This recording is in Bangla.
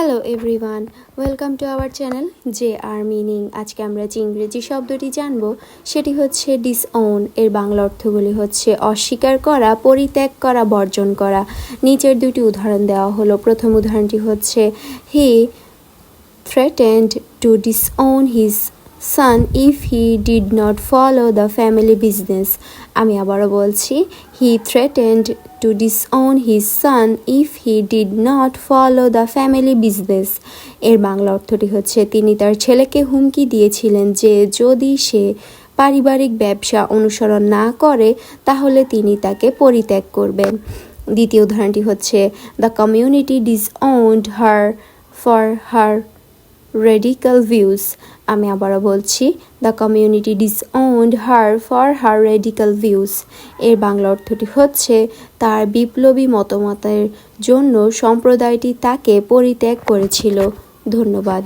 Hello everyone welcome to our channel J R meaning আজকে আমরা যে ইংরেজি শব্দটি জানব, সেটি হচ্ছে ডিসওন এর বাংলা অর্থগুলি হচ্ছে অস্বীকার করা, পরিত্যাগ করা, বর্জন করা। নিচের দুটি উদাহরণ দেওয়া হলো। প্রথম উদাহরণটি হচ্ছে, he threatened to disown his son, if he did not follow the family business. আমি আবারও বলছি হি threatened to disown his son if he did not follow the family business. এর বাংলা অর্থটি হচ্ছে, তিনি তার ছেলেকে হুমকি দিয়েছিলেন যে যদি সে পারিবারিক ব্যবসা অনুসরণ না করে, তাহলে তিনি তাকে পরিত্যাগ করবেন। দ্বিতীয় উদাহরণটি হচ্ছে the community disowned her for her radical views আমি আবারও বলছি the community disowned her for her radical views এর বাংলা অর্থটি হচ্ছে, তার বিপ্লবী মতামতের জন্য সম্প্রদায়টি তাকে পরিত্যাগ করেছিল। ধন্যবাদ।